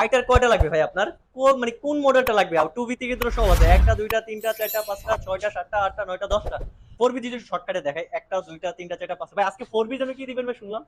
আইটার কয়টা লাগবে ভাই আপনার? কোন মানে কোন মডেলটা লাগবে? টু বি থেকে তো সব আছে। একটা দুইটা তিনটা চারটা পাঁচটা ছয়টা সাতটা আটটা নয়টা দশটা। ফোর বি যদি শর্টকাটে দেখাই একটা দুইটা তিনটা চারটা পাঁচটা। ভাই আজকে ফোর বি দামে কি দিবেন ভাই শুনলাম?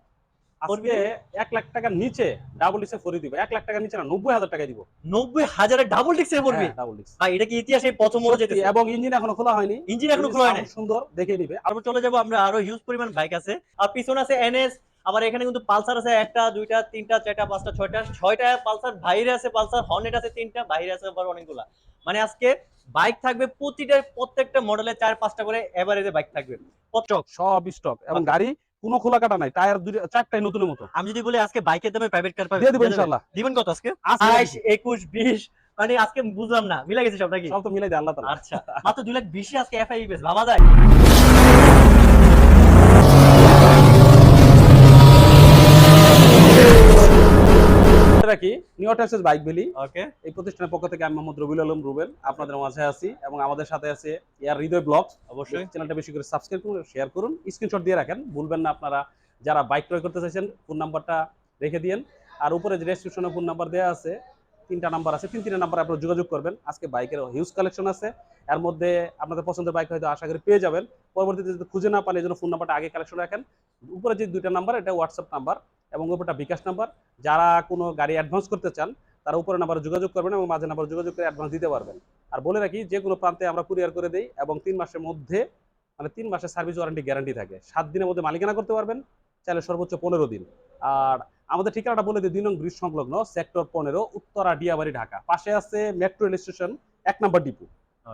এক লাখ টাকার নিচে ডাবল ডিক্সে ফরি দিব। এক লাখ টাকার নিচে না নব্বই হাজার টাকা দিব। নব্বই হাজারের ডাবল ডিক্সে ডাবল ডিক্স ভাই এটা কি ইতিহাসে প্রথম মনে যেতে এবং ইঞ্জিন এখনও খোলা হয়নি। ইঞ্জিন এখনও খোলা হয় নাই সুন্দর দেখে নিবে তারপর চলে যাব আমরা আরও হিউজ পরিমাণ বাইক আছে। আর পিছনে আছে এনএস আবার এখানে কিন্তু পালসার আছে একটা দুইটা তিনটা চারটা পাঁচটা ছয়টা ছয়টা পালসার বাইরে আছে পালসার হর্নেট আছে তিনটা বাইরে আছে আবার অনেকগুলা। মানে আজকে বাইক থাকবে প্রতিটা প্রত্যেকটা মডেলে চার পাঁচটা করে এভারেজে বাইক থাকবে। পত্রক সব স্টক এবং গাড়ি কোনো খোলা কাটা নাই টায়ার দুই চারটাই নতুনের মতো। আমি যদি বলি আজকে বাইকের দামে প্রাইভেট কার পাবে দিয়ে দিব ইনশাআল্লাহ। দিবেন কত আজকে? আজকে আঠাইশ একুশ বিশ মানে আজকে বুঝলাম না মিলে গেছে সব নাকি? সব তো মিলাই দেয় আল্লাহ তাআলা। আচ্ছা মাত্র দুই লাখ বিশে আজকে এফআই বেশ ভাবা যায়। কি? New Texas bike valley okay এই প্রতিষ্ঠানের পক্ষ থেকে আমি মোহাম্মদ রবিউল আলম রুবেল। আপনাদের মাঝে আছি এবং আমাদের সাথে আছে ইয়ার হৃদয় ব্লগস অবশ্যই। চ্যানেলটা বেশি করে সাবস্ক্রাইব করুন শেয়ার করুন। স্ক্রিনশট দিয়ে রাখেন। ভুলবেন না আপনারা যারা বাইক ক্রয় করতে চাইছেন ফোন নাম্বারটা রেখে দিন আর উপরে যে রেজিস্ট্রেশনে ফোন নাম্বার দেওয়া আছে তিনটা নাম্বার আছে। তিন তিনটা নাম্বার আপনারা যোগাযোগ করবেন। আজকে বাইকের হিউজ কালেকশন আছে। এর মধ্যে আপনাদের পছন্দের বাইক হয়তো আশা করি পেয়ে যাবেন। পরবর্তীতে যদি খুঁজে না পান এই জন্য ফোন নাম্বারটা আগে কালেকশন রাখেন। উপরে যে দুইটা নাম্বার এটা হোয়াটসঅ্যাপ নাম্বার এবং উপরটা বিকাশ নাম্বার। যারা কোনো গাড়ি অ্যাডভান্স করতে চান তারা উপরে নাম্বারে যোগাযোগ করবেন এবং মাঝে নাম্বার যোগাযোগ করে অ্যাডভান্স দিতে পারবেন। আর বলে রাখি যে কোনো প্রান্তে আমরা কুরিয়ার করে দেই এবং তিন মাসের মধ্যে মানে তিন মাসের সার্ভিস ওয়ারেন্টি গ্যারান্টি থাকে। সাত দিনের মধ্যে মালিকানা করতে পারবেন চাইলে সর্বোচ্চ পনেরো দিন। আর আমাদের ঠিকানাটা বলে দিই দুই নং ব্রিজ সংলগ্ন সেক্টর পনেরো উত্তরা ডিয়াবাড়ি ঢাকা। পাশে আছে মেট্রো রেল স্টেশন এক নম্বর ডিপো।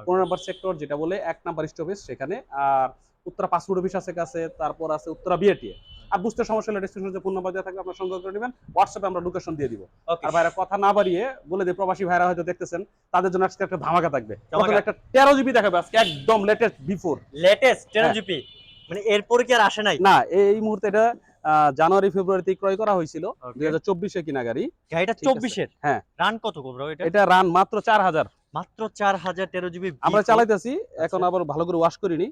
পনেরো নম্বর সেক্টর যেটা বলে এক নম্বর স্টপেজ সেখানে। আর উত্তরা পাসপোর্ট অফিস আছে কাছে তারপর আছে উত্তরা বিএটিএ আর বুঝতে সমস্যা হলে স্টেশনে যে ফোন নাম্বার দেওয়া থাকবে আপনার সংগ্রহ করে নেবেন হোয়াটসঅ্যাপে আমরা লোকেশন দিয়ে দিব। আর ভাইরা কথা না বাড়িয়ে বলে দিই প্রবাসী ভাইরা হয়তো দেখতেছেন তাদের জন্য আজকে একটা ধামাকা থাকবে। প্রথমে একটা তেরো জিবি দেখাবে আজকে একদম লেটেস্ট বিফোর লেটেস্ট টেন হ্যাঁ। জিপি মানে এরপরে কি আর আসে নাই? না এই মুহূর্তে এটা জানুয়ারি ফেব্রুয়ারিতে ক্রয় করা হয়েছিল দুই হাজার চব্বিশে কিনা গাড়ি। গাড়িটা। চব্বিশের? হ্যাঁ। রান কত এটা? এটা রান মাত্র চার হাজার। মাত্র চার হাজার তেরো জিবি আমরা চালাইতেছি এখন আবার ভালো করে ওয়াশ করিনি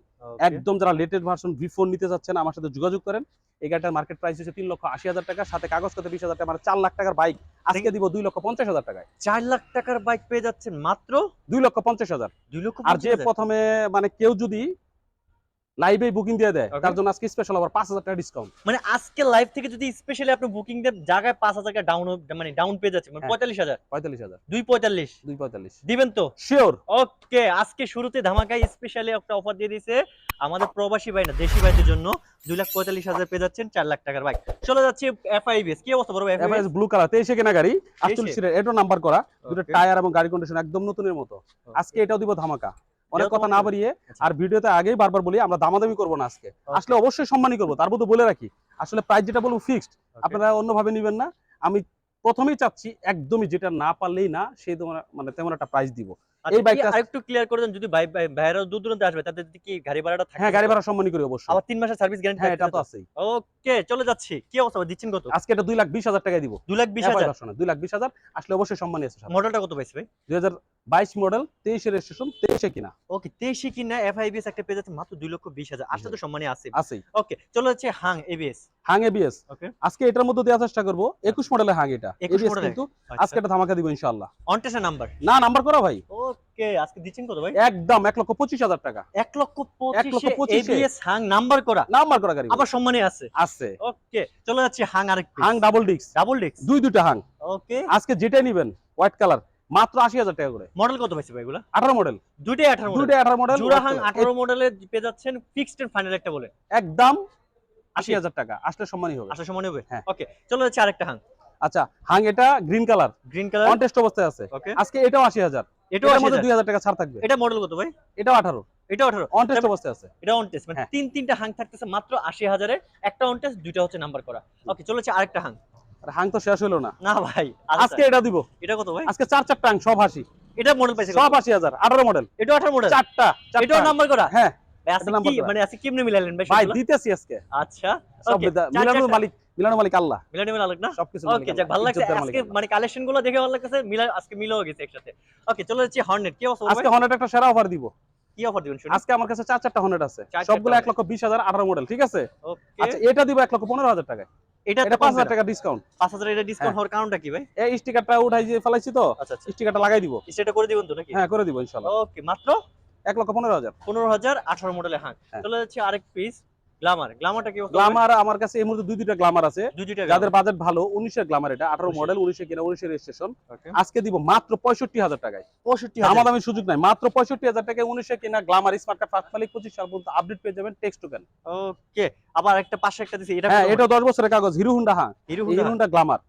একদম যারা লেটেস্ট ভার্সন ভি ফোর নিতে চাচ্ছেন আমার সাথে যোগাযোগ করেন। এই গাড়িটার মার্কেট প্রাইস হচ্ছে তিন লক্ষ আশি হাজার টাকা সাথে কাগজ কত বিশ হাজার টাকা মানে চার লাখ টাকার বাইক আজকে দিব দুই লক্ষ পঞ্চাশ হাজার টাকায়। চার লাখ টাকার বাইক পেয়ে যাচ্ছেন মাত্র? দুই লক্ষ পঞ্চাশ হাজার। দুই লক্ষ আর যে প্রথমে মানে কেউ যদি লাইভে বুকিং দিয়ে দেয়। তার জন্য আজকে স্পেশাল আবার পাঁচ হাজার টাকা ডিসকাউন্ট মানে আজকে লাইভ থেকে যদি স্পেশালি আপনি বুকিং দেন জায়গায় পাঁচ হাজার টাকা ডাউন মানে ডাউন পেয়ে যাচ্ছে। মানে হ্যাঁ। পঁয়তাল্লিশ হাজার। পঁয়তাল্লিশ হাজার। দুই পঁয়তাল্লিশ। দুই পঁয়তাল্লিশ। দিবেন তো? শিওর ওকে আজকে শুরুতে ধামাকায় স্পেশালি একটা অফার দিয়ে দিয়েছে আমাদের প্রবাসী ভাই না দেশি ভাইদের জন্য। দুই লাখ পঁয়তাল্লিশ হাজার পেয়ে যাচ্ছেন চার লাখ টাকার বাইক চলে যাচ্ছে এফআইবিএস কি অবস্থা বড় এভারেজ ব্লু কালার তেইশে কেনা গাড়ি। আটচল্লিশ সিটের এটা নাম্বার করা। দুটো টায়ার এবং গাড়ি কন্ডিশন একদম নতুনের মতো। আজকে এটাও দিব ধামাকা। অনেক কথা না? বাড়িয়ে। আর ভিডিওতে আগেই বারবার বলি আমরা দামাদামি করব না আজকে আসলে অবশ্যই সম্মানই করব তারপর তো বলে রাখি আসলে প্রাইস যেটা বলব ফিক্সড আপনারা অন্যভাবে নেবেন না আমি প্রথমেই চাচ্ছি একদমই যেটা না পারলেই না সেই তোমার মানে তেমন একটা প্রাইস দিব এই বাইকটা- আরেকটু ক্লিয়ার করে দেন যদি ভাই ভাই ভাইরা দূর দূরান্তে আসবে তাদের কি গাড়ি ভাড়াটা থাকে? হ্যাঁ গাড়ি ভাড়া করি অবশ্যই। আবার তিন মাসের সার্ভিস গ্যারান্টি হ্যাঁ এটা তো আছেই। ওকে চলে যাচ্ছি। কি অবস্থা দিচ্ছেন কত? আজকে এটা দুই লাখ বিশ হাজার টাকায় দিব। দুই লাখ বিশ হাজার? দুই লাখ বিশ হাজার। আসলে অবশ্যই আছে মডেলটা কত পাইছে ভাই? দুই হাজার বাইশ মডেল তেইশে রেজিস্ট্রেশন তেইশে কিনা। ওকে তেইশে কিনা এফআইবিএস একটা পেয়ে যাচ্ছে মাত্র দুই লক্ষ বিশ হাজার। আসলে তো সম্মানে আছে। আছেই। ওকে চলে যাচ্ছে হাং এবিএস হাং এবিএস ওকে আজকে এটার মধ্যে দেওয়ার চেষ্টা করব। একুশ মডেলের হাং এটা। 21 ABS মডেলের? কিন্তু আজকে এটা ধামাকা দিব অনটেসের নাম্বার না নাম্বার করা ভাই। ওকে আজকে দিচ্ছেন কত ভাই? একদম এক লক্ষ পঁচিশ হাজার টাকা। এক লক্ষ। এবিএস হাং নাম্বার করা। নাম্বার করা গাড়ি। আবার সম্মানে আছে। আছে। ওকে চলে যাচ্ছে হাং হাং ডাবল ডিক্স ডাবল দুই দুইটা হাং। ওকে। আজকে যেটাই নিবেন হোয়াইট কালার মাত্র আশি হাজার টাকা করে। মডেল কত পাইছে ভাই এগুলা? আঠারো মডেল দুইটাই আঠারো আঠারো মডেল জুরা হাং আঠারো মডেলে পেয়ে যাচ্ছেন ফিক্সড এন্ড ফাইনাল একটা বলে। একদম আশি হাজার টাকা। আসলে সম্মানই হবে। আসার সময় নেবে হ্যাঁ। ওকে চলে যাচ্ছে আরেকটা হাং। আচ্ছা হাং এটা green colour green colour contest অবস্থায় আছে। ওকে আজকে এটাও আশি হাজার। এটাও। দুই হাজার টাকা ছাড় থাকবে। এটা মডেল কত ভাই? এটাও আঠারো। এটাও আঠারো। অনটেস্ট অবস্থায় আছে। এটা অন টেস্ট মানে হ্যাঁ। তিন তিনটা হাং থাকতেছে মাত্র আশি হাজারে একটা অন টেস্ট দুইটা হচ্ছে নাম্বার করা। ওকে চলে যাচ্ছে আরেকটা হাং। আর হাং তো শেষ হলো না। না ভাই আজকে এটা দিব। এটা কত ভাই? আজকে চার চারটা হাং সব হাসি এটা মডেল পাইছে সব আশি হাজার আঠারো মডেল এটা আঠারো মডেল চারটা এটাও নাম্বার করা? হ্যাঁ। মানে আজকে কেমনে মিলাইলেন ভাই ভাই দিতেছি আজকে। আচ্ছা। সব মিলানোর মালিক মিলানোর মালিক আল্লাহ। মিলানি মিলা না? সবকিছু ওকে যাক ভালো লাগছে। আজকে মানে কালেকশনগুলো দেখে ভালো লাগছে মিলা আজকে মিলেও গেছে একসাথে। ওকে চলে যাচ্ছে হর্নেট কি অবস্থা আজকে? হনেট একটা সেরা অফার দিব। কি অফার দিবেন আজকে আমার কাছে চার চারটা হনেট আছে। সবগুলো চারটা লক্ষ বিশ হাজার আঠারো মডেল ঠিক আছে? আচ্ছা এটা দিব লক্ষ হাজার টাকায়। এটা এটা পাঁচ হাজার টাকা ডিসকাউন্ট পাঁচ হাজার এটা ডিসকাউন্ট হ্যাঁ। হওয়ার কারণটা কি ভাই? এই স্টিকারটা উঠাই যে ফেলাইছি তো আচ্ছা আচ্ছা। স্টিকারটা লাগাই দিব। সেটা করে দিবেন তো নাকি? হ্যাঁ করে দিব ওকে মাত্র? এক লক্ষ পনেরো হাজার। পনেরো হাজার আঠারো মডেলের হ্যাঁ। চলে যাচ্ছে আরেক পিস গ্লামার গ্লামারটা কি গ্লামার আমার কাছে এই মুহূর্তে দুই দুইটা গ্লামার আছে যাদের বাজেট ভালো উনিশের গ্লামার এটা আঠারো 19 মডেল রেজিস্ট্রেশন আজকে দিব মাত্র পঁয়ষট্টি হাজার টাকায়। পঁয়ষট্টি আমার দামি সুযোগ নাই। মাত্র পঁয়ষট্টি হাজার টাকায় উনিশে কিনা গ্লামার স্মার্ট কার্ড ফার্স্ট মালিক পঁচিশ সাল পর্যন্ত আপডেট পেয়ে যাবেন টেক্সট টোকেন ওকে আবার একটা পাশে একটা দিছি এটা হ্যাঁ এটা দশ বছরের কাগজ হিরো হুন্ডা হ্যাঁ। হিরো হুন্ডা। গ্লামার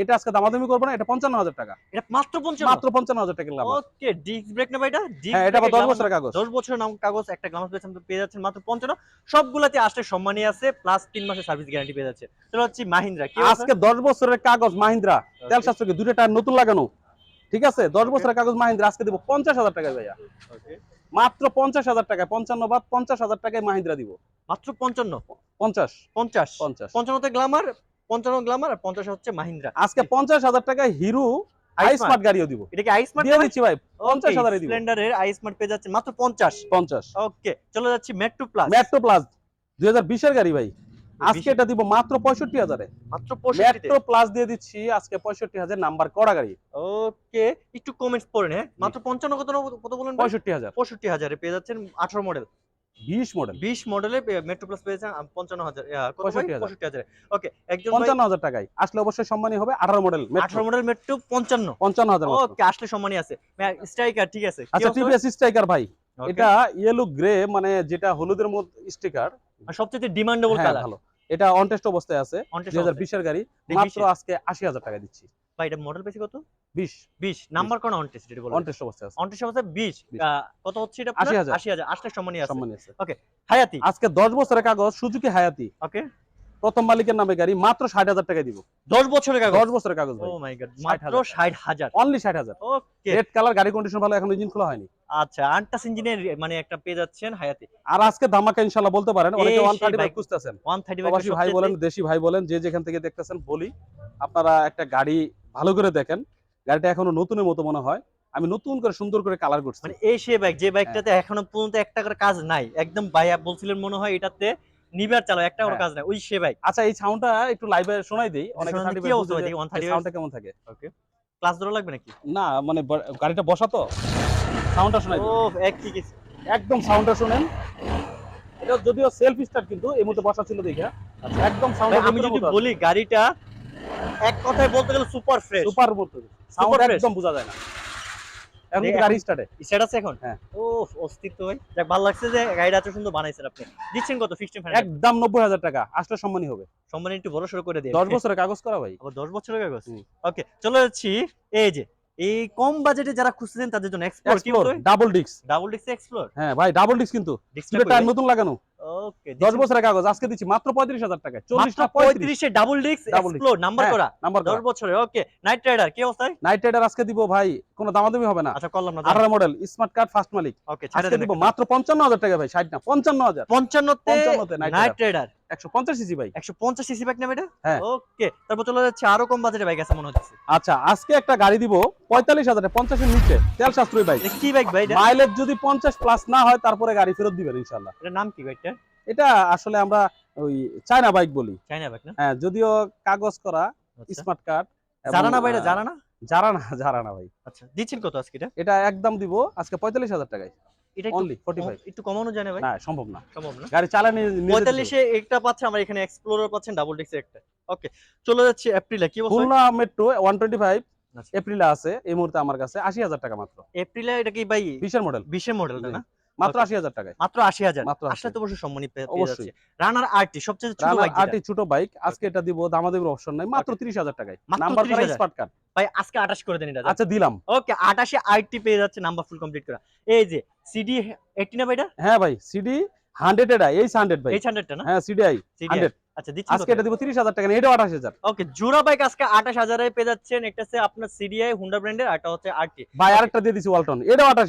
এটা আজকে দামাদামি করব না এটা পঞ্চান্ন হাজার টাকা। এটা মাত্র পঞ্চান্ন? মাত্র পঞ্চান্ন হাজার টাকা গ্লামার ওকে ডিস্ক ব্রেক না এটা। এটা দশ বছরের কাগজ। দশ বছরের নাম কাগজ একটা গ্লামার পেয়েছেন পেয়ে যাচ্ছেন মাত্র পঞ্চান্ন। সবগুলাতে আসলে সম্মানই আছে প্লাস তিন মাসের সার্ভিস গ্যারান্টি পেয়ে যাচ্ছে। চলো হচ্ছে মাহিন্দ্রা আজকে দশ বছরের কাগজ মাহিন্দ্রা। তেল শাস্ত্রকে দুটো টায়ার নতুন লাগানো। ঠিক আছে? দশ বছরের কাগজ মাহিন্দ্রা আজকে দিব পঞ্চাশ হাজার টাকায় ভাইয়া। মাত্র পঞ্চাশ হাজার টাকায় পঞ্চান্ন বাদ পঞ্চাশ হাজার টাকায় মাহিন্দ্রা দিব। মাত্র পঞ্চান্ন? পঞ্চাশ। পঞ্চাশ। পঞ্চাশ। পঞ্চান্নতে গ্লামার পঞ্চান্ন গ্লামার আর পঞ্চাশ হচ্ছে মাহিন্দ্রা। আজকে পঞ্চাশ হাজার টাকায় হিরো আইসমার্ট গাড়িও দিব। এটা কি আইসমার্ট দিয়ে দিচ্ছি ভাই পঞ্চাশ হাজারে দিব। স্প্লেন্ডারের আইসমার্ট পেয়ে যাচ্ছে মাত্র পঞ্চাশ। পঞ্চাশ। ওকে চলে যাচ্ছি মেট্রো প্লাস মেট্রো প্লাস দুই হাজার গাড়ি ভাই। আজকে এটা দিব মাত্র পঁয়ষট্টি হাজারে। মাত্র পঁয়ষট্টিতে। মেট্রো প্লাস দিয়ে দিচ্ছি আজকে পঁয়ষট্টি হাজার নাম্বার করা গাড়ি। ওকে একটু কমেন্টস পড়েন হ্যাঁ? মাত্র পঞ্চান্ন কত বলেন পেয়ে যাচ্ছেন আঠারো মডেল বিশ মডেল বিশ মডেলে মেট্রো প্লাস পেয়েছেন আম, পঞ্চান্ন হাজার আহ, কত ভাই? 65,000 ওকে একজন টাকায়। আসলে অবশ্যই সম্মানী হবে আঠারো মডেল আঠারো মডেল মেট্রো পঞ্চান্ন। পঞ্চান্ন হাজার মাত্র। ওকে আসলে সম্মানই আছে। স্ট্রাইকার ঠিক আছে। আচ্ছা? টিভিএস স্ট্রাইকার ভাই। এটা ইয়েলো গ্রে মানে যেটা হলুদের মধ্যে স্টিকার সবচেয়ে ডিমান্ডেবল কালার ভালো। এটা অন টেস্ট অবস্থায় আছে দুই হাজার বিশের গাড়ি। মাত্র আজকে আশি হাজার টাকা দিচ্ছি। ভাই এটা মডেল পেয়েছি কত? বিশ বিশ। নাম্বার কোন অন টেস্ট এটা বলো অন টেস্ট অবস্থায় আছে। অন টেস্ট অবস্থা 20 কত হচ্ছে এটা 80,000 আশি হাজার। আসলে সম্মানই আছে। সম্মানী আছে। হায়াতি। আজকে দশ বছরের কাগজ সুজুকি হায়াতি। ওকে প্রথম মালিকের নামে গাড়ি মাত্র ষাট হাজার টাকা দিব। দশ বছরের কাগজ? দশ বছরের কাগজ ভাই। ও মাই গড মাত্র ষাট হাজার। অনলি ষাট হাজার। ওকে রেড কালার গাড়ি কন্ডিশন ভালো এখন ইঞ্জিন খোলা হয়নি। আচ্ছা আনটাস ইঞ্জিনের মানে একটা পেয়ে যাচ্ছেন হায়াতি। আর আজকে ধামাকা ইনশাল্লাহ বলতে পারেন অনেকে এই ওয়ান সেই থার্টি bike। খুঁজতেছেন। ওয়ান থার্টি প্রবাসী ভাই বলেন দেশি ভাই বলেন যে যেখান থেকে দেখতেছেন বলি আপনারা একটা গাড়ি ভালো করে দেখেন। গাড়িটা এখনও নতুনের মতো মনে হয়। আমি নতুন করে সুন্দর করে কালার করছি। মানে এই সে বাইক যে বাইকটাতে হ্যাঁ। এখনও পর্যন্ত একটা করে কাজ নাই। একদম ভাইয়া বলছিলেন মনে হয় এটাতে নিবার চালাও একটা করে হ্যাঁ। কাজ নাই ওই সে বাইক আচ্ছা এই সাউন্ডটা একটু লাইভে শোনাই দেই। অনেকে শোনান দিই, 35 কি অবস্থা ভাই, যে 135 সাউন্ডটা কেমন থাকে? ওকে ক্লাস ধরো লাগবে নাকি? না মানে গাড়িটা বসা তো। সাউন্ডটা শোনাই ও এক ঠিক আছে। একদম সাউন্ডটা শুনেন। এটা যদিও সেলফ স্টার্ট কিন্তু এই মুহূর্তে বসা ছিল দেখে। একদম সাউন্ড আমি যদি বলি গাড়িটা এক কথায় বলতে গেলে সুপার ফ্রেশ। সুপার মতো সাউন্ড একদম বোঝা যায় না। এখন গাড়ি স্টার্টে আছে এখন? হ্যাঁ। ও অস্তিত্ব ভাই। যাক ভালো লাগছে যে গাড়িটা এত সুন্দর বানাইছেন আপনি। দিচ্ছেন কত? ফিক্সড ফাইনাল একদম নব্বই হাজার টাকা। আসলে সম্মানী হবে। সম্মান একটু বড় করে দিয়ে দশ বছরের কাগজ করা ভাই। আবার দশ বছরের কাগজ? ওকে চলে যাচ্ছি। এই যে এই কম বাজেটে যারা খুঁজছেন তাদের জন্য এক্সপ্লোর কি ডাবল ডিক্স ডাবল ডিক্স এক্সপ্লোর হ্যাঁ ভাই ডাবল ডিক্স কিন্তু। টায়ার নতুন লাগানো। ওকে দশ বছরের কাগজ আজকে দিচ্ছি মাত্র পঁয়ত্রিশ হাজার টাকা চল্লিশ মাত্র না পঁয়ত্রিশ। পঁয়ত্রিশে double disc double explore number করা। নাম্বার দশ বছরে ওকে নাইট রাইডার কি অবস্থায়? নাইট রাইডার আজকে দিব ভাই কোনো দামাদামি হবে না। আচ্ছা করলাম না আঠারো মডেল স্মার্ট কার্ড ফার্স্ট মালিক। ওকে ছেড়ে আজকে দিব মাত্র পঞ্চান্ন হাজার টাকা ভাই ষাট না পঞ্চান্ন হাজার। পঞ্চান্ন 55 তে night rider CC CC bike এটা? হ্যাঁ। ওকে তারপর চলে যাচ্ছে আরও কম বাজেটে বাইক আছে মনে হচ্ছে। আচ্ছা আজকে একটা গাড়ি দিব পঁয়তাল্লিশ হাজার পঞ্চাশের নিচে। তেল সাশ্রয়ী বাইক কি বাইক ভাই মাইলেজ যদি পঞ্চাশ প্লাস না হয় তারপরে গাড়ি ফেরত দিবেন ইনশাল্লাহ এটার নাম কি বাইকটা এটা আসলে আমরা ওই চায়না বাইক বলি। চাইনা বাইক না? হ্যাঁ যদিও কাগজ করা। স্মার্ট কার্ড জানা না এটা জানা না জানা না জানা না ভাই। আচ্ছা দিচ্ছেন কত আজকে এটা? এটা একদম দিব আজকে পঁয়তাল্লিশ হাজার টাকায়। এটা অনলি ফোর্টি ফাইভ কম- একটু কমানো যায় না ভাই? না সম্ভব না। সম্ভব না। গাড়ি চালানি পঁয়তাল্লিশে একটা পাচ্ছে আমার এখানে এক্সপ্লোরার পাচ্ছেন ডাবল ডিক্সের একটা। ওকে চলে যাচ্ছে এপ্রিলে কি বলছো খুলনা মেট্রো আচ্ছা। আছে এই মুহূর্তে আমার কাছে আশি হাজার টাকা মাত্র। এপ্রিলে এটা কি ভাই? বিশের মডেল বিশের মডেল না? মাত্র Okay. আশি হাজার টাকায়। মাত্র আশি হাজার। মাত্র আসলে তো অবশ্যই সম্মানী পেয়ে। যাচ্ছে। রানার আরটি সবচেয়ে ছোট বাইক আরটি ছোট বাইক আজকে এটা দিব দামাদামির অপশন নাই মাত্র তিরিশ হাজার টাকায়। নাম্বার করা স্মার্ট কার্ড ভাই আজকে আঠাশ করে দেন এটা আচ্ছা দিলাম। ওকে আটাশে আরটি পেয়ে যাচ্ছে নাম্বার ফুল কমপ্লিট করা। এই যে সিডি এইটি না ভাইটা হ্যাঁ ভাই সিডি হান্ড্রেড এটা এইচ হান্ড্রেড ভাই। এইচ হান্ড্রেডটা না? হ্যাঁ সিডি হান্ড্রেড আচ্ছা দিচ্ছি আজকে এটা দিব তিরিশ হাজার টাকা না, এটাও আঠাশ ওকে জোড়া বাইক আজকে আঠাশ হাজারে পেয়ে যাচ্ছেন একটা হচ্ছে আপনার সিডিআই হুন্ডা ব্র্যান্ডের আর হচ্ছে আরটি ভাই আরেকটা দিয়ে দিছি ওয়ালটন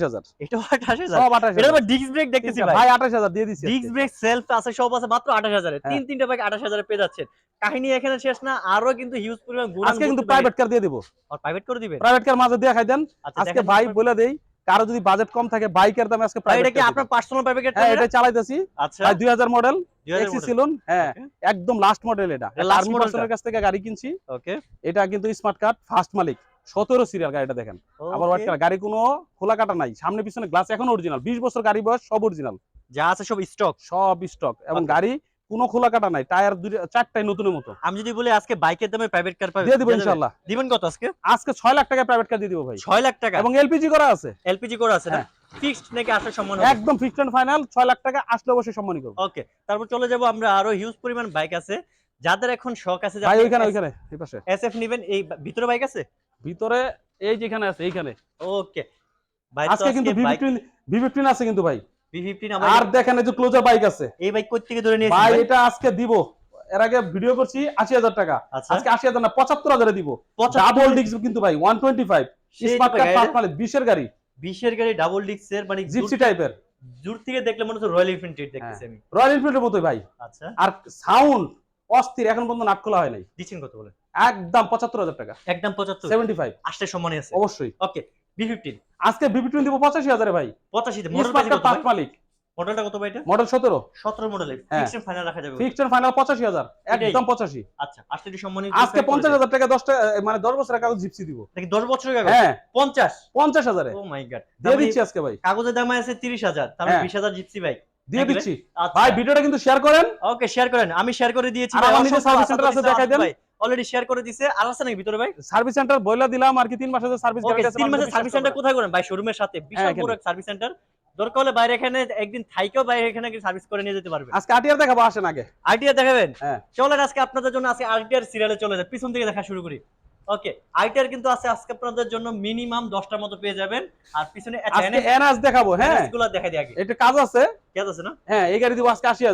হাজার। এটাও আঠাশ হাজার? সব আঠাশ এটা আবার ডিস্ক ব্রেক দেখতেছি ভাই। ভাই আঠাশ হাজার দিয়ে দিছি ডিস্ক ব্রেক সেলফ আছে সব আছে মাত্র আঠাশ হাজারে। হ্যাঁ। তিন তিনটা বাইক আঠাশ হাজারে পেয়ে যাচ্ছেন। কাহিনী এখানে শেষ না আরও কিন্তু হিউজ পরিমাণ আজকে কিন্তু প্রাইভেট কার দিয়ে দিব। প্রাইভেট করে দিবেন? প্রাইভেট কার মাঝে দিয়ে খাই দেন। আচ্ছা আজকে ভাই বলে দেই কারও যদি বাজেট কম থাকে বাইকের দামে আজকে ভাই এটা কি আপনার পার্সোনাল প্রাইভেট হ্যাঁ এটা চালাইতেছি। আচ্ছা। ভাই 2000 মডেল এক্সি সিলন হ্যাঁ একদম লাস্ট মডেল এটা। লাস্ট আর্মি কাছ থেকে গাড়ি কিনছি। ওকে এটা কিন্তু স্মার্ট কার্ড ফার্স্ট মালিক। সতেরো সিরিয়াল গাড়িটা দেখেন। আবার হোয়াইট কালার গাড়ি কোনো খোলা কাটা নাই। সামনে পিছনে গ্লাস এখন অরিজিনাল বিশ বছর গাড়ি বয়স সব অরিজিনাল যা আছে সব স্টক সব স্টক এবং গাড়ি কোনো খোলা কাটা নাই টায়ার দুই চারটাই নতুনের মতো। আমি যদি বলি আজকে বাইকের দামে প্রাইভেট কার পাবেন দিয়ে দিব ইনশাল্লাহ দিবেন কত আজকে? আজকে ছয় লাখ টাকা প্রাইভেট কার দিয়ে দিব ভাই। 6 লাখ টাকা? এবং এলপিজি করা আছে। এলপিজি করে আছে না? হ্যাঁ। ফিক্সড নাকি আসার সম্মান একদম ফিক্সড এন্ড ফাইনাল ছয় লাখ টাকা আসলে অবশ্যই সম্মানী করব। ওকে তারপর চলে যাব আমরা আরও হিউজ পরিমাণ বাইক আছে। যাদের এখন শখ আছে ভাই ওইখানে ওইখানে এই পাশে। এসএফ নেবেন এই ভিতরে বাইক আছে? ভিতরে এই যেখানে আছে এইখানে। ওকে ভাই আজকে কিন্তু ভি ফিফটিন ভি ফিফটিন আছে কিন্তু ভাই। V15 আর দেখেন এই যে ক্লোজার বাইক আছে। এই বাইক কই থেকে ধরে নিয়েছি ভাই এটা আজকে দিব। এর আগে ভিডিও করছি আশি হাজার টাকা। আচ্ছা। আজকে আশি হাজার না পঁচাত্তর হাজারে দিব। ডাবল ডিস্ক কিন্তু ভাই স্মার্ট কার্ড গাড়ি। গাড়ি 20 এর গাড়ি ডাবল মানে জিপসি টাইপের দূর থেকে দেখলে মনে হচ্ছে রয়্যাল এনফিল্ড দেখতেছি আমি। রয়্যাল এনফিল্ডের মতোই ভাই। আচ্ছা। আর সাউন্ড অস্থির এখন পর্যন্ত নাট খোলা হয় নাই। দিচ্ছেন কত বলে? একদম পঁচাত্তর হাজার টাকা। একদম 75 সেভেন্টি ফাইভ আসতে সম্মানই আছে। অবশ্যই। ওকে V15 আজকে বিবি দিব পঁচাশি হাজারে ভাই। 85 স্মার্ট মালিক মডেলটা কত ভাই? এটা? মডেল সতেরো। 17 মডেলে। ফিক্সড ফাইনাল রাখা যাবে ফিক্সড ফাইনাল পঁচাশি হাজার। এটাই। একদম পঁচাশি। আচ্ছা আসলে একটু সম্মানিত আজকে পঞ্চাশ হাজার টাকা দশটা মানে দশ বছরের কাগজ জিপসি দিব। নাকি 10 বছরের কাগজ? হ্যাঁ। 50 পঞ্চাশ হাজারে। ও মাই গড দিয়ে দিচ্ছি আজকে ভাই। কাগজের দাম আছে 30000 তারপর হ্যাঁ। 20000 জিপসি বাইক দিয়ে দিচ্ছি। আচ্ছা। ভাই ভিডিওটা কিন্তু শেয়ার করেন। ওকে শেয়ার করেন। আমি শেয়ার করে দিয়েছি আমার সার্ভিস সেন্টার আছে, দেখাই দেন। অলরেডি শেয়ার করে দিছে। আর আছে নাকি ভিতরে ভাই? সার্ভিস সেন্টার বইলা দিলাম আর কি তিন মাসের সার্ভিস ওকে তিন মাসের সার্ভিস সেন্টার কোথায় করেন? ভাই শোরুমের সাথে। বিশাল হ্যাঁ, বড় সার্ভিস সেন্টার দরকার হলে বাইরে এখানে একদিন থাইকেও বাইরে এখানে সার্ভিস করে নিয়ে যেতে পারবে আজকে আরটিআর দেখাবো আসেন আগে। আরটিআর দেখাবেন? হ্যাঁ। চলেন আজকে আপনাদের জন্য আজকে আরটিআর সিরিয়ালে চলে যায় পিছন থেকে দেখা শুরু করি। ওকে আইটার কিন্তু আছে আজকে আপনাদের জন্য মিনিমাম দশটার মতো পেয়ে যাবেন। আর পিছনে আজকে এনএস দেখাবো হ্যাঁ। এগুলো দেখাই দিই আগে। এটা কাজ আছে। কাজ আছে না? হ্যাঁ এই গাড়ি দিব আজকে আশি এ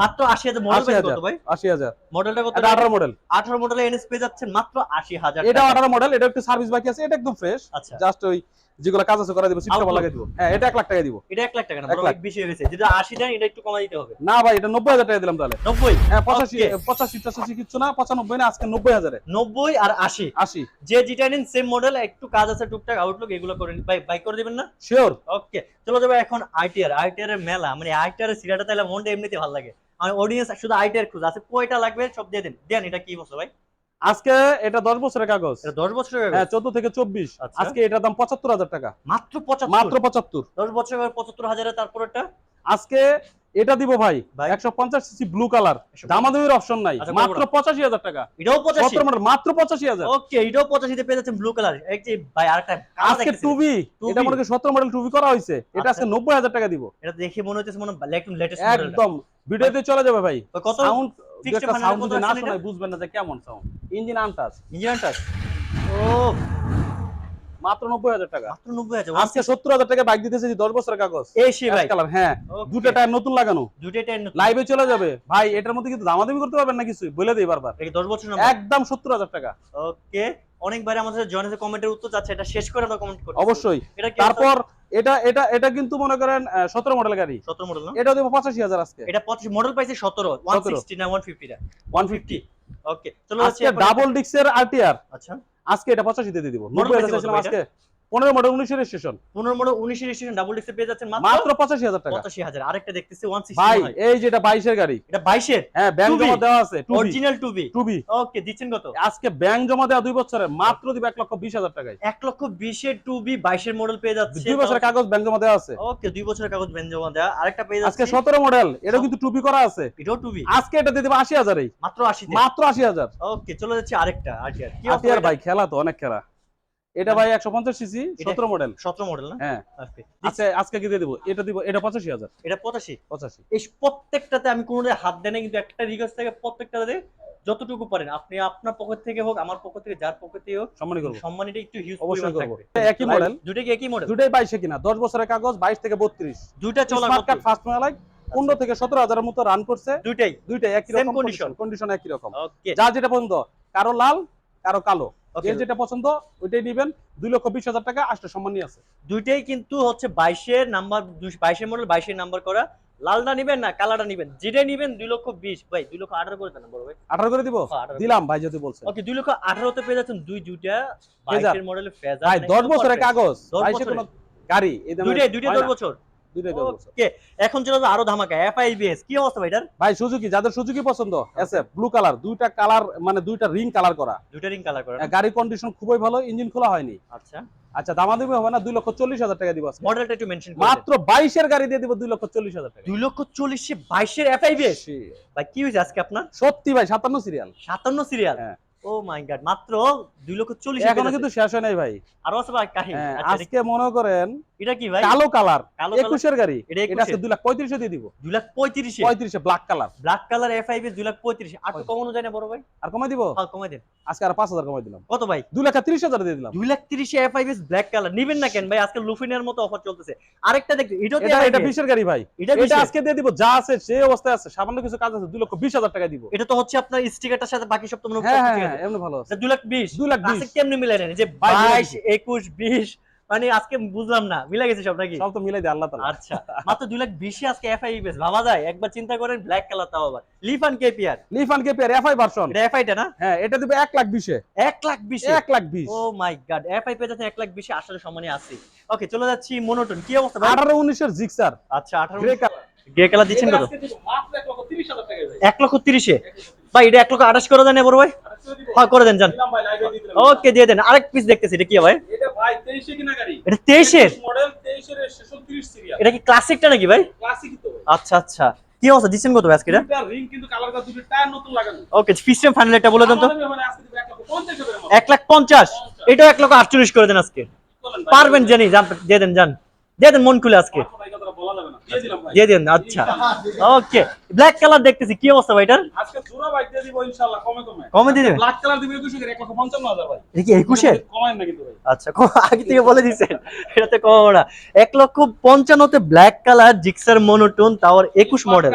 মাত্র আশি হাজার মডেল 80,000 কত ভাই? আশি হাজার। মডেলটা কত এটা আঠারো মডেল আঠারো মডেলে এনএস পেয়ে যাচ্ছেন মাত্র আশি হাজার এটা টাকা। আঠারো মডেল এটা একটু সার্ভিস বাকি আছে এটা একদম ফ্রেশ আচ্ছা। জাস্ট ওই যেগুলো কাজ আছে করে দিব Outlook। লাগাই দিব। হ্যাঁ এটা এক লাখ টাকা দিব। এটা এক লাখ টাকা না বড় বেশি হয়ে গেছে। যেটা আশি দেন এটা একটু কমা দিতে হবে। না ভাই এটা নব্বই হাজার টাকা দিলাম তাহলে। নব্বই? হ্যাঁ পঁচাশি Okay. পঁচাশি টাশাশি কিচ্ছু না পঁচানব্বই না আজকে নব্বই হাজারে। নব্বই আর আশি। আশি। যে যেটা নিন সেম মডেল একটু কাজ আছে টুকটাক আউটলুক এগুলো করে ভাই বাই করে দিবেন না? শিওর ওকে চলো যাবে এখন আইটিআর আইটিআর এর মেলা। মানে আইটিআর এর সিরিয়ালটা তাহলে মনটা এমনিতে ভালো লাগে। আর অডিয়েন্স শুধু আইটিআর খুঁজ আছে। কয়টা লাগবে সব দিয়ে দেন। দেন এটা কি বলছো ভাই? আজকে এটা দশ বছরের কাগজ। এটা বছরের হ্যাঁ চোদ্দ থেকে চব্বিশ। আচ্ছা। আজকে এটার দাম পঁচাত্তর হাজার টাকা। মাত্র মাত্র পঁচাত্তর। দশ বছরের পঁচাত্তর হাজারের তারপরটা আজকে এটা দিব ভাই ভাই। একশো পঞ্চাশ সিসি ব্লু কালার দামাদামির অপশন নাই। আচ্ছা, মাত্র বড় পঁচাশি হাজার টাকা। এটাও পঁচাশি? সতেরো মডেল মাত্র পঁচাশি হাজার। ওকে এটাও পঁচাশিতে পেয়ে যাচ্ছেন ব্লু কালার এই যে ভাই আরেকটা আজকে। টুবি এটা মনে করি সতেরো মডেল টুবি করা হয়েছে। এটা আজকে আচ্ছা। নব্বই হাজার টাকা দিব। এটা দেখে মনে হচ্ছে মনে হয় একদম লেটেস্ট মডেল একদম। ভিডিওতে চলে যাবে ভাই। কত? সাউন্ড একটা সাউন্ড যদি না শোনায় বুঝবেন না যে কেমন সাউন্ড ইঞ্জিন আনটাচ ইঞ্জিনটা ও মাত্র নব্বই হাজার টাকা। মাত্র নব্বই হাজার আজকে সত্তর হাজার টাকা বাইক দিতেছে দশ বছরের কাগজ। ভাই হ্যাঁ দুটো টায়ার নতুন লাগানো। লাইভে চলে যাবে। ভাই এটার মধ্যে কিন্তু দামাদামি করতে পারবেন না কিছু বলে দিই বারবার। দশ বছর একদম সত্তর হাজার টাকা। ওকে অনেকবার আমাদের জনের কমেন্টের উত্তর চাচ্ছে এটা শেষ করে আমরা কমেন্ট করি অবশ্যই। তারপর এটা এটা এটা কিন্তু মনে করেন সতেরো মডেল গাড়ি। 17 মডেল না? এটা দেবো পঁচাশি হাজার আজকে। এটা 25 মডেল পাইছে 17 160 না 150 না ওয়ান ফিফটি ওকে চলো আজকে ডাবল ডিক্সের আরটিআর আচ্ছা। আজকে এটা পঁচাশি দিয়ে দিব। Model নব্বই হাজার পাইছে কত চাইছিলাম ভাই আজকে। পনেরো মডেল উনিশের রেজিস্ট্রেশন 15 মডেল 19 রেজিস্ট্রেশন ডাবল পেয়ে যাচ্ছেন মাত্র পঁচাশি হাজার টাকা। 85000 আরেকটা দেখতেছি 160 ভাই এই যেটা বাইশের গাড়ি। এটা 22 এর হ্যাঁ ব্যাংক জমা দেওয়া আছে original to be. To be okay দিচ্ছেন কত? আজকে ব্যাংক জমা দেওয়া দুই বছরের মাত্র দিব এক লক্ষ বিশ হাজার টাকায়। 1 লক্ষ 20 এর টু বি 22 এর মডেল পেয়ে যাচ্ছে। দুই বছরের কাগজ ব্যাংক জমা দেওয়া আছে। ওকে দুই বছরের কাগজ বেন জমা দেওয়া। আরেকটা পেয়ে আজকে সতেরো মডেল এটা কিন্তু টুপি করা আছে। এটাও টু বি। আজকে এটা দিয়ে দেবো আশি হাজারেই। মাত্র 80 তে মাত্র আশি হাজার। ওকে চলে যাচ্ছে আরেকটা আরটিআর। কি ভাই খেলা তো অনেক খেলা। এটা ভাই একশো পঞ্চাশ সিসি এটা- সতেরো মডেল 17 মডেল না? হ্যাঁ। ওকে আজকে আজকে কি দিয়ে দেবো? এটা দিব এটা পঁচাশি হাজার। এটা 85 পঁচাশি। এই প্রত্যেকটাতে আমি কোনো হাত দেয় না কিন্তু একটা রিকোয়েস্ট থেকে প্রত্যেকটাতে যতটুকু পারেন। আপনি আপনার পকেট থেকে হোক আমার পকেট থেকে যার পকেট থেকে হোক সম্মানই করব। সম্মানিটা একটু হিউজ অবশ্যই করব। একই মডেল দুটো কি একই মডেল দুটাই বাইশে কিনা। দশ বছরের কাগজ বাইশ থেকে বত্রিশ। দুইটা চলা স্মার্ট? কার্ড ফার্স্ট মেলায় পনেরো থেকে সতেরো হাজারের মতো রান করছে। দুইটাই? দুইটাই একই রকম কন্ডিশন কন্ডিশন একই রকম। ওকে যা যেটা পছন্দ। কারও লাল কারও কালো। যেটা পছন্দ ওইটাই নিবেন দুই লক্ষ বিশ হাজার টাকা আসলে সম্মানই আছে। দুইটাই কিন্তু হচ্ছে 22 এর নাম্বার 22 এর মডেল 22 এর নাম্বার করা। লালটা নিবেন না কালারটা নিবেন? যেটাই নিবেন 2 লক্ষ 20 ভাই 2 লক্ষ 18 করে দেন বড় ভাই। আঠারো করে দিব? 18 দিলাম ভাই যদি বলছেন। ওকে 2 লক্ষ 18 তে পেয়ে যাচ্ছেন দুই দুইটা। ফেজার। 22 এর মডেলের ফেজার ভাই দশ বছরের কাগজ। দশ বছরের। গাড়ি। দুইটাই দুইটাই দশ বছর। দুইটাই দশ ওকে এখন চলে যাব আরও ধামাকা এফআইবিএস কি অবস্থা ভাই এটার? ভাই সুজুকি যাদের সুজুকি পছন্দ আছে ব্লু কালার দুইটা কালার মানে দুইটা রিং কালার করা। দুইটা রিং কালার করা গাড়ির কন্ডিশন খুবই ভালো ইঞ্জিন খোলা হয়নি। আচ্ছা। আচ্ছা দামাদামি হবে না দুই লক্ষ চল্লিশ হাজার টাকা দিব আজকে। মডেলটা একটু মেনশন মাত্র বাইশের গাড়ি দিয়ে দিব দুই লক্ষ চল্লিশ হাজার টাকা। দুই লক্ষ চল্লিশে বাইশের এফআইবিএস ভাই কি হয়েছে আজকে আপনার? সত্যি ভাই সাতান্ন সিরিয়াল সাতান্ন সিরিয়াল হ্যাঁ। ও মাই গড মাত্র দুই লক্ষ চল্লিশ এখনও কিন্তু শেষ হয় নাই ভাই। আরও আছে ভাই কাহিনী। হ্যাঁ, আচ্ছা, আজকে মনে করেন এটা কি ভাই? কালো কালার কালো কালার। একুশের গাড়ি। এটা 21 দুই লাখ পঁয়ত্রিশে দিয়ে দিব। দুই লাখ পঁয়ত্রিশে? পঁয়ত্রিশে black colour black colour FIBS দুই লাখ পঁয়ত্রিশে। আর তো কমানো যায় না বড় ভাই? আর কমাই দিব? হ্যাঁ কমাই দেন। আজকে আর পাঁচ হাজার কমাই দিলাম। কত ভাই? দুই লাখ ত্রিশ হাজার দিয়ে দিলাম। দুই লাখ তিরিশে এফআইবিএস ব্ল্যাক কালার নিবেন না কেন ভাই? আজকে লুফিনের মতো অফার চলতেছে। আরেকটা দেখি এটা এটা এটা বিশের গাড়ি ভাই। এটা আজকে দিয়ে দিব যা আছে সে অবস্থায় আছে। সামান্য কিছু কাজ আছে দুই লক্ষ বিশ হাজার টাকা দিব। এটা তো হচ্ছে আপনার স্টিকারটার সাথে বাকি সব তো মনে হয় হ্যাঁ। এমনি ভালো আছে। লাখ লাখ কেমনে মিলাই নেন যে মানে আজকে বুঝলাম না মিলে গেছে সব নাকি? সব তো মিলাই দেয় আল্লাহ তালা। আচ্ছা মাত্র দুই লাখ বিশে আজকে এফআই বেস ভাবা যায়? একবার চিন্তা করেন ব্ল্যাক কালার তাও আবার। Lifan KPR. লিফান কে পেয়ার এফআই ভার্সন এটা এফআইটা না? হ্যাঁ এটা দিবে এক লাখ বিশে। এক লাখ বিশে? এক লাখ বিশ। ও মাই গড এফআই যাচ্ছে এক লাখ বিশে আসলে সম্মানে আছে। ওকে চলে যাচ্ছি মনোটন কি অবস্থা ভাই? আঠারো উনিশের জিক্সার আচ্ছা আঠারো গ্রে কালার গ্রে কালার দিচ্ছেন কত? মাত্র এক লক্ষ তিরিশ হাজার টাকা ভাই। এক লক্ষ তিরিশে? ভাই এটা এক লক্ষ আঠাশ করে দেন বড় ভাই। হ্যাঁ করে দেন যান। ওকে দিয়ে দেন। আরেক পিস দেখতেছি এটা কি ভাই? এটা ভাই 23 এ কিনা গাড়ি এটা তেইশের মডেল 23 এর 36 সিরিয়াল এটা কি ক্লাসিকটা নাকি ভাই? আচ্ছা আচ্ছা। কি অবস্থা দিচ্ছেন কত আজকে এটা রিং কিন্তু কালার করা দুটো টায়ার নতুন লাগানো। ওকে সিস্টেম ফাইনাল একটা বলে দেন তো। আমাদের এক 50 হাজারের মতো। লাখ পঞ্চাশ। এটাও এক লক্ষ আটচল্লিশ করে দেন আজকে। পারবেন জানি দিয়ে দেন যান। দিয়ে দেন মন খুলে আজকে। দিয়ে দেন আচ্ছা। ওকে ব্ল্যাক কালার দেখতেছি কি অবস্থা ভাই এটার? আজকে জোড়া বাইক দিয়ে দিব ইনশাআল্লাহ কমে কমে। কমে দিয়ে দেবেন? ব্ল্যাক কালার দিবে 21 এর 1 লক্ষ 55 হাজার ভাই। এটা কি একুশের কমায় না কিন্তু ভাই। আচ্ছা আগে থেকে বলে এটাতে কম না। লক্ষ পঞ্চান্নতে ব্ল্যাক কালার জিক্সার মনোটোন তাওয়ার একুশ মডেল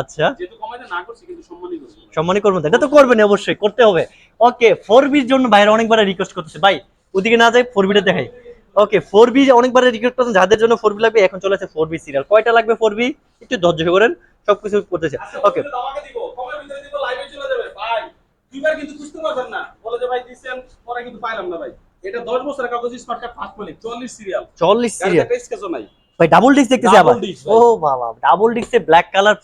আচ্ছা। যেহেতু কমাইতে না করছি কিন্তু সম্মানই করছি। সম্মানই করবেন এটা তো করবেন অবশ্যই করতে হবে। ওকে ফোর বির জন্য বাইরে অনেকবার রিকোয়েস্ট করতেছে। ভাই ওদিকে না যাই ফোর বিটা দেখাই। ওকে ফোর বি অনেকবার রিকোয়েস্ট করছেন যাদের জন্য ফোর বি লাগবে এখন চলে আসে ফোর বি সিরিয়াল কয়টা লাগবে ফোর বি একটু ধৈর্য করেন সবকিছু করতেছে। ওকে ভাই দুইবার কিন্তু বুঝতে পারবেন না। বলে যে ভাই দিছেন পরে কিন্তু পাইলাম না ভাই। এটা 10 বছরের কাগজ স্মার্ট কার্ড ফার্স্ট মালিক 40 সিরিয়াল চল্লিশ সিরিয়াল গাড়িতে স্কেচও নাই। ভাই ডাবল ডিস্ক দেখতেছি আবার। ও বাবা ডাবল ডিস্কে ব্ল্যাক কালার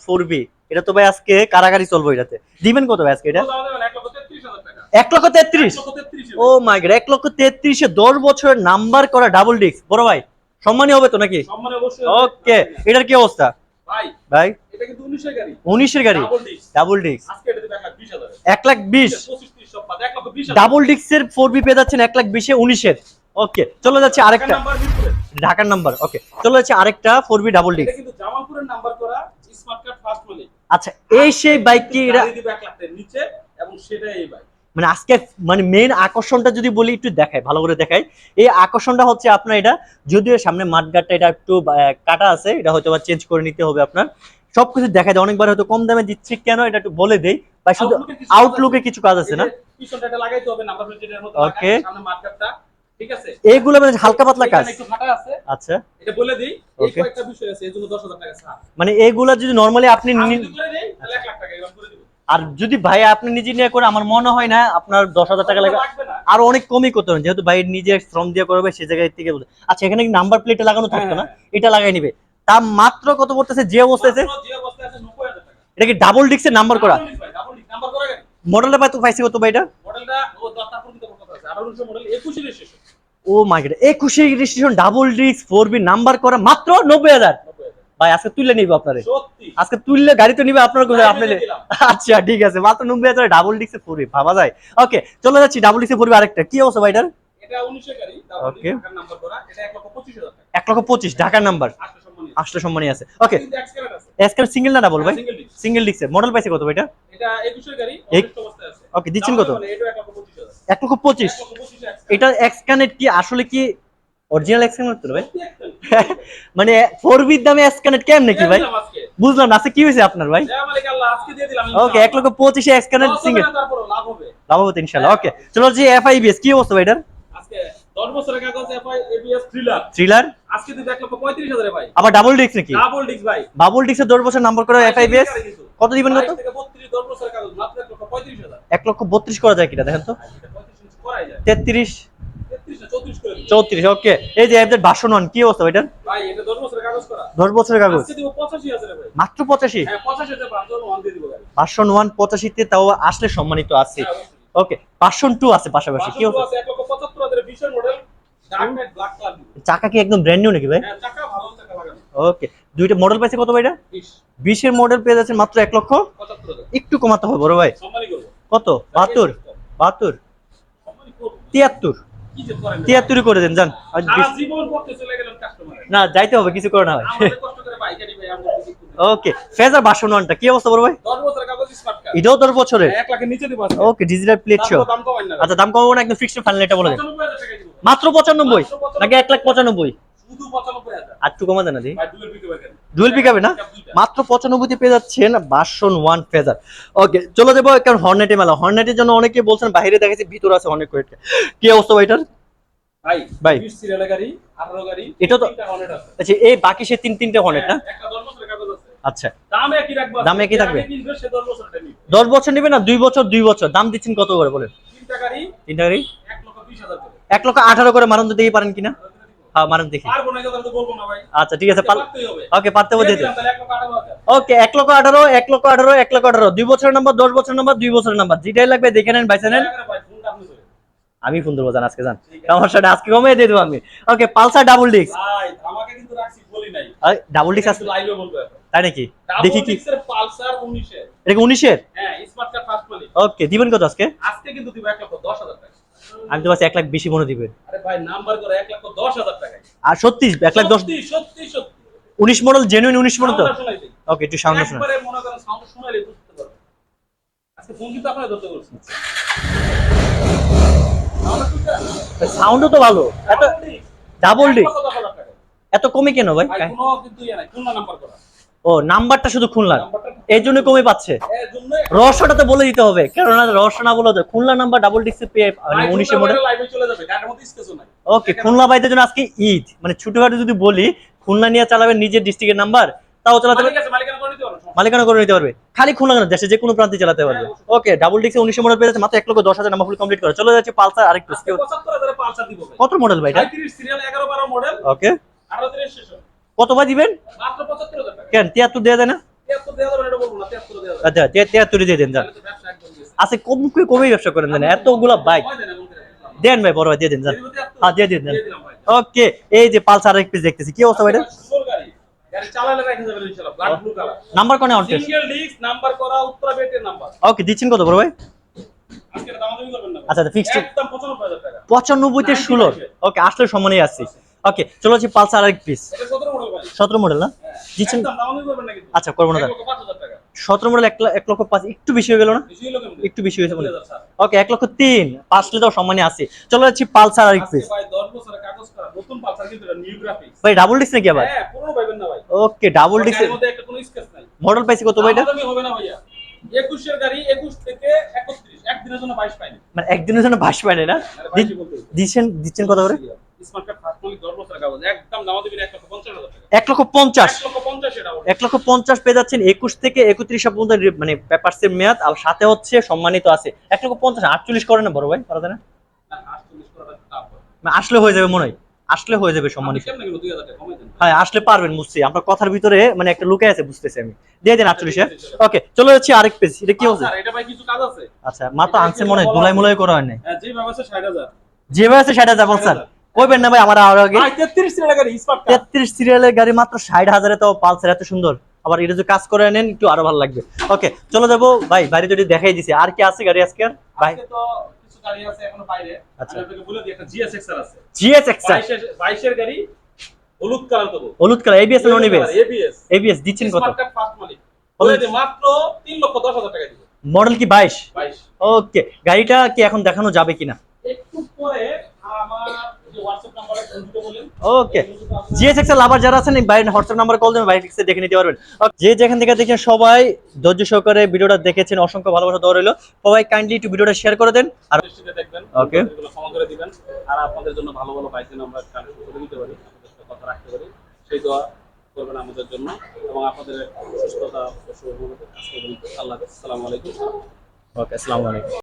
এটা তো ভাই আজকে কারাগারি চলবো এটাতে। দিবেন কত ভাই আজকে এটা? এক লক্ষ তেত্রিশ। 1 লক্ষ 33 ও মাই গড এক লক্ষ তেত্রিশে দশ বছরের নাম্বার করা ডাবল ডিস্ক বড় ভাই সম্মানই হবে তো নাকি? ওকে এটার কি অবস্থা? ভাই ভাই? এটা কিন্তু 19 এর গাড়ি। উনিশের গাড়ি? ডাবল ডিস্ক ডাবল ডিস্ক আজকে এটা দিবে 1 লাখ 20 হাজার এক লাখ বিশ। 25 30 সব বাদ। 1 লক্ষ 20 হাজার। ডাবল ডিস্কের ফোর বি পেয়ে যাচ্ছেন এক লাখ বিশে উনিশের। ওকে চলে যাচ্ছে আরেকটা। ঢাকার নাম্বার ওকে চলে যাচ্ছে আরেকটা ফোর বি ডাবল ডিস্ক জামালপুরের নাম্বার করা স্মার্ট কার্ড ফার্স্ট আচ্ছা এই সেই বাইক কি এটা গাড়ি দিবে 1 লাখ টাকার নিচে এবং সেটাই এই বাইক মানে আজকে মানে মেন আকর্ষণটা যদি বলি একটু দেখাই ভালো করে দেখাই। এই আকর্ষণটা হচ্ছে আপনার এটা যদিও সামনে মাঠগাটটা এটা একটু কাটা আছে এটা হয়তো বা চেঞ্জ করে নিতে হবে আপনার। সবকিছু দেখা যায় অনেকবার হয়তো কম দামে দিচ্ছি কেন এটা একটু বলে দেই। বা শুধু আউটলুকে কিছু কাজ আছে না? ঠিক আছে? এইগুলো মানে হালকা পাতলা কাজ। আচ্ছা। এটা বলে দিই কয়েকটা বিষয় আছে এজন্য 10000 টাকা মানে এইগুলা যদি নরমালি আপনি আমি নি- যদি করে দেই তাহলে 1 লাখ টাকা করে দিব। আর যদি ভাই আপনি নিজে নিয়ে করে আমার মনে হয় না আপনার দশ হাজার টাকা লাগবে। আরও অনেক কমই করতে হবে যেহেতু ভাই নিজে শ্রম দিয়ে করবে সে জায়গায় থেকে বলতে- আচ্ছা এখানে নাম্বার প্লেটে লাগানো থাকতো না? এটা লাগাই নিবে। তা মাত্র কত পড়তেছে? যে অবস্থায় আছে? 90000 টাকা। এটা কি ডাবল ডিক্সের নাম্বার করা? ভাই, মডেলটা পাই তো পাইছি কত ভাই এটা? ও 10 তারপর কিন্তু কথা আছে? 1800 মডেল 21 এর শেষ ও মাই গড একুশে registration double disc four B number করা মাত্র নব্বই হাজার। 90000 ভাই আজকে তুললে নিবে আপনারে। আজকে তুললে গাড়ি তো নিবে আপনার কোথায় আপনি আচ্ছা ঠিক আছে। মাত্র নব্বই হাজার ডাবল ডিক্সে ফোর ভাবা যায়। ওকে চলে যাচ্ছি ডাবল ডিক্সে ফোর আরেকটা। কি অবস্থা ভাই এটার? এটা 19 এর গাড়ি ডাবল Okay. নাম্বার করা। এটা 1 লক্ষ 25000 টাকা। এক লক্ষ পঁচিশ ঢাকার নাম্বার আটটা সম্মানী আছে। ওকে এসকার সিঙ্গেল না ডাবল ভাই? সিঙ্গেল ডিস্কের মডেল পাইছে কত ভাই এটা? এটা 21 এর গাড়ি এক- অবস্থা আছে। ওকে দিচ্ছেন কত? মানে এটা 1 লক্ষ 25000 এক লক্ষ পঁচিশ। 1 লক্ষ 25 এক্স এটা এক্স কানেক্ট কি আসলে কি অরিজিনাল এক্স কানেক্ট তো ভাই? মানে ফোর বির দামে এক্স কানেক্ট কেমনে কি ভাই? বুঝলাম না আজকে কি হয়েছে আপনার ভাই? ওকে এক লক্ষ পঁচিশে এক্স কানেক্ট সিঙ্গেল লাভ হবে। ইনশাল্লাহ ওকে চলো যে এফআইবিএস কি অবস্থা ভাই এটার? আজকে 10 বছরের কাগজ এফআই এবিএস থ্রিলার থ্রিলার আজকে দিতে 1 লক্ষ 35000 ভাই। আবার ডাবল ডিস্ক নাকি? ডাবল ডিস্ক ভাই। বাবুল ডিস্কের দশ বছর নাম্বার করে এফআইবিএস কত দিবেন কত? 22 থেকে 32 10 বছরের কাগজ মাত্র 1 লক্ষ 35000 এক লক্ষ বত্রিশ করা যায় কিনা দেখেন তো। এটা 35 ইঞ্চি করাই যায়। তেত্রিশ। 33 চৌত্রিশ ওকে এই যে এফজেড ভার্সন ওয়ান কি অবস্থা এটার? এটা দশ বছরের কাগজ মাত্র পঁচাশি? হ্যাঁ পাঁচজন ওয়ান পঁচাশিতে তাও আসলে সম্মানিত আছে। হ্যাঁ, ওকে ভার্সন টু আছে পাশাপাশি কি চাকা কি একদম ব্র্যান্ড নিউ নাকি ভাই? হ্যাঁ ওকে দুইটা মডেল পাইছে কত ভাই এটা? বিশের মডেল পেয়ে যাচ্ছে মাত্র এক লক্ষ? একটু কমাতে হবে বড় ভাই। কত? বাহাত্তর? বাহাত্তর? তিয়াত্তর? তিয়াত্তরই করে দেন যান। না যাইতে হবে কিছু করে না ভাই। ওকে ফেজার ভার্সন ওয়ানটা কি অবস্থা বড় ভাই? এটাও দশ বছরের। ওকে ডিজিটাল প্লেট শো আচ্ছা দাম কমাবো না একদম ফিক্সড ফাইনাল এটা বলে দেন। 95,000 টাকা দিব। মাত্র পঁচানব্বই? মাত্র 95,000 নাকি এক লাখ পঁচানব্বই? শুধু 95,000 আর একটু কমা দেন। না ডুয়েল পিকে না? মাত্র পঁচানব্বইতে পেয়ে যাচ্ছেন ভার্সন ওয়ান ফেজার ওকে চলে যাব কারণ হর্নেটে মেলা। হর্নেটের জন্য অনেকে বলছেন বাইরে দেখেছি ভিতরে আছে অনেক কয়েকটা। কি অবস্থা এটার? ভাই ভাই। 20 সিরিয়ালের গাড়ি 18 গাড়ি এটা তো-। আচ্ছা এই বাকি সে তিন তিনটে হর্নেট না? হ্যাঁ, একটা 10 বছরের কাগজ আছে। আচ্ছা। দাম একই থাকবে? যে আগে কিনবে সে 10 দশ বছর নেবে না দুই বছর দুই বছর। দাম দিচ্ছেন কত করে বলেন? তিনটা গাড়ি তিনটা গাড়ি? 1 লক্ষ 20 হাজার করে। এক লক্ষ আঠারো করে মারুন দেখি পারেন কিনা? মারুন দেখি। আচ্ছা ঠিক আছে ওকে পারতে হবে দিয়ে দিয়ে দিন দিলাম, তাহলে 1 লক্ষ 18 হাজার। ওকে এক লক্ষ আঠারো এক লক্ষ আঠারো এক লক্ষ আঠারো। দুই বছরের নাম্বার দশ বছরের নাম্বার দুই বছরের নাম্বার। যেটাই লাগবে দেখে নেন বাইসে নেন। আমি ফোন জান আজকে আছে। সমস্যাটা আজকে কমিয়ে দিয়ে দেবো আমি। Okay Pulsar double disc double disc আছে। তাই নাকি? দেখি কি ডিক্সের পালসার 19 এর এটা কি উনিশের? হ্যাঁ স্মার্ট কার্ড ফার্স্ট ওকে দিবেন কত আজকে? আজকে কিন্তু দিব 1 লক্ষ 10 হাজার টাকা। আমি তো এক লাখ বেশি মনে দিবেন আরে ভাই নাম্বার করে 1 লক্ষ 10 হাজার টাকা আর সত্যি এক লাখ দশ উনিশ মডেল জেনুইন উনিশ মডেল তো? ওকে একটু সামনে শোনা? সাউন্ডও তো ভালো। এত ডাবল টাকা। এত কমে কেন ভাই? কোনো কিন্তু ইয়ে নাই। নাম্বার করা। ও নাম্বারটা শুধু নাম্বারটা এই জন্য কমে পাচ্ছে। রহস্যটা তো বলে দিতে হবে। কেননা রহস্য না বলে খুলনা নাম্বার ডাবল ডিস্ক পেয়ে মানে উনিশে মডেল ওকে খুলনা বাইদের জন্য আজকে ঈদ। মানে ছোটখাটো যদি বলি খুলনা নিয়ে চালাবেন নিজের ডিস্ট্রিক্টের নাম্বার তাও চালাতে পারবে? মালিকানা করে নিতে পারো সমস্যা মালিকানা করে নিতে পারবে। খালি খুলনা কেন? দেশে যে কোনো প্রান্তে চালাতে পারবে। ওকে ডাবল ডিস্কে উনিশে মডেল পেয়ে যাচ্ছে মাত্র এক লক্ষ দশ হাজার নাম্বার ফুল কমপ্লিট করে। চলে যাচ্ছে পালসার আরেকটু। আজকে 75 হাজারে পালসার দিব ভাই। কত মডেল ভাই এটা? 35 সিরিয়াল 11 12 মডেল ওকে 18 দিনের স্টেশন কত ভাই দিবেন? মাত্র 75000 টাকা। কেন তিয়াত্তর দেওয়া যায় না? 73 দেওয়া যাবে না এটা বলব না 73 দেওয়া যাবে। আচ্ছা তিয়া- তিয়াত্তরই দিয়ে দেন যান। আচ্ছা কম কমেই ব্যবসা করেন দেন এতগুলা বাইক দেন ভাই বড় ভাই দিয়ে দেন যান। হ্যাঁ, দিয়ে দিন, ভাই। ওকে এই যে পালসার এক পিস দেখতেছি কি অবস্থা ভাই এটা? সুন্দর গাড়ি। গাড়ি চালালে রেখে যাবেন ইনশাআল্লাহ ব্ল্যাক ব্লু কালার নাম্বার কোনে অন নাম্বার করা উত্তরা বেটের নাম্বার ওকে দিচ্ছেন কত বড় ভাই। আচ্ছা ফিক্সড একদম 95000 টাকা। পঁচানব্বইতে ষোলো। ওকে আসলে সম্মানেই আসছি। ওকে চলো হচ্ছে পালসার আরেক পিস এটা 17 মডেল ভাই। সতেরো মডেল না? দিচ্ছেন একদম দাম দামি করবেন না কিন্তু আচ্ছা করব না পাঁচ সতেরো মডেল এক লক্ষ পাঁচ একটু বেশি হয়ে গেল না? একটু বেশি হয়েছে মনে ওকে এক লক্ষ তিন। পাঁচলে তো সম্মানে আছে চলো যাচ্ছি পালসার আরেক পিস ভাই 10 বছরের কাগজ করা নতুন পালসার কিন্তু এটা নিউ গ্রাফিক্স ভাই ডাবল ডিস্ক নাকি আবার? হ্যাঁ ওকে ডাবল ডিস্ক মডেল পাইছি কত ভাই এটা? দামাদামি হবে না ভাইয়া। 21 এর গাড়ি 21 থেকে 31 একদিনের জন্য 22 পাইনি। মানে একদিনের জন্য ভাস না? বলতে দিচ্ছেন দিচ্ছেন কত করে? স্মার্ট কার্ড ফার্স্ট মালিক 10 বছরের কাগজ একদম দাম দিবেন 1 লক্ষ 50 হাজার টাকা। এক লক্ষ পঞ্চাশ। 1 লক্ষ 50 এটা এক লক্ষ পঞ্চাশ পেয়ে যাচ্ছেন একুশ থেকে একত্রিশ পর্যন্ত মানে পেপারসের মেয়াদ আর সাথে হচ্ছে সম্মানিত আছে। এক লক্ষ পঞ্চাশ আটচল্লিশ করে না বড় ভাই পারা যায় না? 48 করাটা টাফ মানে আসলে হয়ে যাবে মনে হয়। আসলে হয়ে যাবে সম্মানিত। কেমন গেল 2000 টাকা কমাই দেন। হ্যাঁ আসলে পারবেন বুঝছি। আপনার কথার ভিতরে মানে একটা লুকে আছে বুঝতেছি আমি। দিয়ে দেন আটচল্লিশ। ওকে চলে যাচ্ছি আরেক পেজ এটা কি হচ্ছে? কাজ আছে? আচ্ছা মা তো আনছে মনে হয় দুলাই মুলাই করা হয় নাই। হ্যাঁ যে ভাবে আছে 60000 যেভাবে আছে সেটা যাব স্যার কইবেন না ভাই আমার আর আগে। 33 টাকা গাড়ি স্মার্ট কার্ড তেত্রিশ সিরিয়ালের গাড়ি মাত্র ষাট হাজারে তো পালসার এত সুন্দর। আবার এটা যদি কাজ করে নেন একটু আরও ভালো লাগবে। ওকে চলে যাব। ভাই বাড়ি যদি দেখাই দিছে। আর কি আছে গাড়ি আজকে? ভাই। তো কিছু গাড়ি আছে এখনও বাইরে। আচ্ছা। আপনাকে বলে দিই একটা জিএসএক্সআর আছে। জিএস এক্সা 22 এর গাড়ি হলুদ কালার দেবো হলুদ colour ABS non ABS ABS ABS দিচ্ছেন কত? স্মার্ট ফার্স্ট মালিক বলে দিই মাত্র 3 লক্ষ 10 হাজার টাকা দিব। মডেল কি বাইশ? 22 ওকে গাড়িটা কি এখন দেখানো যাবে কিনা? একটু পরে আমার ওকে জিএসএক্স এর লাভার যারা আছেন এই হোয়াটসঅ্যাপ নাম্বার কল দেবেন বাইরে দেখে নিতে পারবেন। যে যেখান থেকে দেখেন সবাই ধৈর্য সহকারে ভিডিওটা দেখেছেন অসংখ্য ভালোবাসা দেওয়া রইল। সবাই কাইন্ডলি একটু ভিডিওটা শেয়ার করে দেন আর দেখবেন Okay. ক্ষমা করে দিবেন আর আপনাদের জন্য ভালো ভালো বাইকের আমরা কানেকশন করে দিতে পারি আপনাদের কথা রাখতে পারি সেই দোয়া করবেন আমাদের জন্য এবং আপনাদের সুস্থতা ও শুভ আজকে পর্যন্ত। আল্লাহ আসসালামু আলাইকুম। ওকে আসসালামু আলাইকুম।